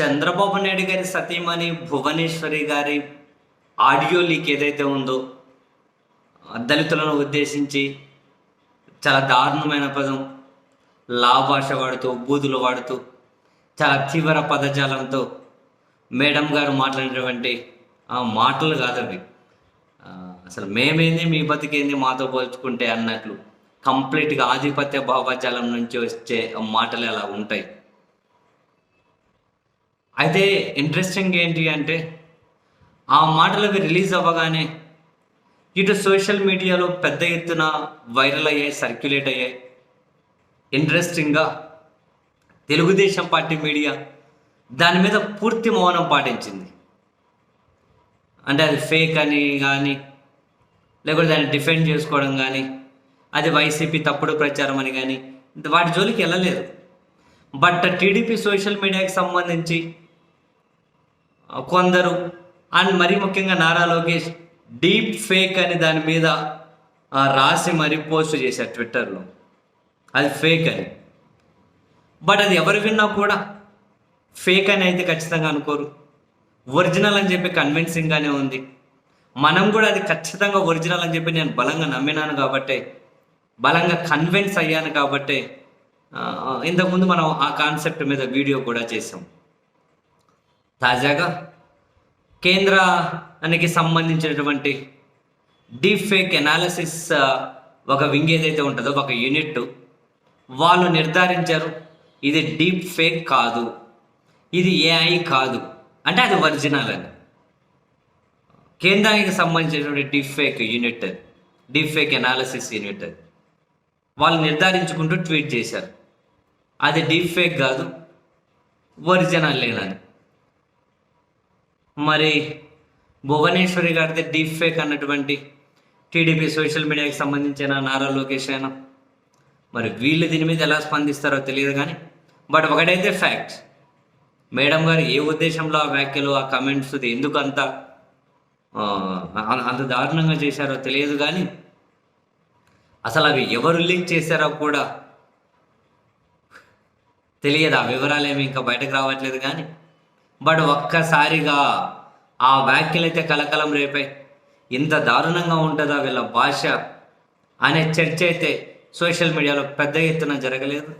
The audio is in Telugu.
చంద్రబాబు నాయుడు గారి సతీమణి భువనేశ్వరి గారి ఆడియో లీక్ ఏదైతే ఉందో దళితులను ఉద్దేశించి చాలా దారుణమైన పదం. లా భాష వాడుతూ బూతులు వాడుతూ చాలా తీవ్ర పదజాలంతో మేడం గారు మాట్లాడినటువంటి ఆ మాటలు కాదు అవి. అసలు మేమేంది మీ బతికేంది మాతో పోల్చుకుంటే అన్నట్లు కంప్లీట్గా ఆధిపత్య భావజాలం నుంచి వచ్చే మాటలు అలా ఉంటాయి. అయితే ఇంట్రెస్టింగ్ ఏంటి అంటే ఆ మాటలకు రిలీజ్ అవ్వగానే ఇటు సోషల్ మీడియాలో పెద్ద ఎత్తున వైరల్ అయ్యాయి సర్క్యులేట్ అయ్యాయి. ఇంట్రెస్టింగ్గా తెలుగుదేశం పార్టీ మీడియా దాని మీద పూర్తి మౌనం పాటించింది. అంటే అది ఫేక్ అని కానీ లేకపోతే దాన్ని డిఫెండ్ చేసుకోవడం కానీ అది వైసీపీ తప్పుడు ప్రచారం అని కానీ వాటి జోలికి వెళ్ళలేదు. బట్ టీడీపీ సోషల్ మీడియాకి సంబంధించి కొందరు అండ్ మరీ ముఖ్యంగా నారా లోకేష్ డీప్ ఫేక్ అని దాని మీద రాసి మరీ పోస్ట్ చేశారు ట్విట్టర్లో. అది ఫేక్ అని. బట్ అది ఎవరు విన్నా కూడా ఫేక్ అని అయితే ఖచ్చితంగా అనుకోరు. ఒరిజినల్ అని చెప్పి కన్విన్సింగ్గానే ఉంది. మనం కూడా అది ఖచ్చితంగా ఒరిజినల్ అని చెప్పి నేను బలంగా నమ్మినాను కాబట్టే బలంగా కన్విన్స్ అయ్యాను కాబట్టే ఇంతకుముందు మనం ఆ కాన్సెప్ట్ మీద వీడియో కూడా చేసాం తాజాగా కేంద్రానికి సంబంధించినటువంటి డీప్ ఫేక్ ఎనాలిసిస్ ఒక వింగ్ ఏదైతే ఉంటుందో ఒక యూనిట్ వాళ్ళు నిర్ధారించారు ఇది డీప్ ఫేక్ కాదు ఇది ఏఐ కాదు అంటే అది ఒరిజినల్ అని. కేంద్రానికి సంబంధించినటువంటి deep fake unit deep fake analysis unit వాళ్ళు నిర్ధారించుకుంటూ ట్వీట్ చేశారు. అది డీప్ ఫేక్ కాదు ఒరిజినల్ లేనని మరి భువనేశ్వరి గారిది డీప్ ఫేక్ అన్నటువంటి టీడీపీ సోషల్ మీడియాకి సంబంధించిన నారా లోకేష్ అయినా. మరి వీళ్ళు దీని మీద ఎలా స్పందిస్తారో తెలియదు కానీ బట్ ఒకటైతే ఫ్యాక్ట్ మేడం గారు ఏ ఉద్దేశంలో ఆ వ్యాఖ్యలు ఆ కమెంట్స్ ఎందుకు అంత అంత దారుణంగా చేశారో తెలియదు కానీ అసలు అవి ఎవరు లీక్ చేశారో కూడా తెలియదు. ఆ వివరాలు ఏమి ఇంకా బయటకు రావట్లేదు కానీ బట్ ఒక్కసారిగా ఆ వ్యాఖ్యలు అయితే కలకలం రేపాయి ఇంత దారుణంగా ఉంటుందా వీళ్ళ భాష? అనే చర్చ అయితే సోషల్ మీడియాలో పెద్ద ఎత్తున జరగలేదు.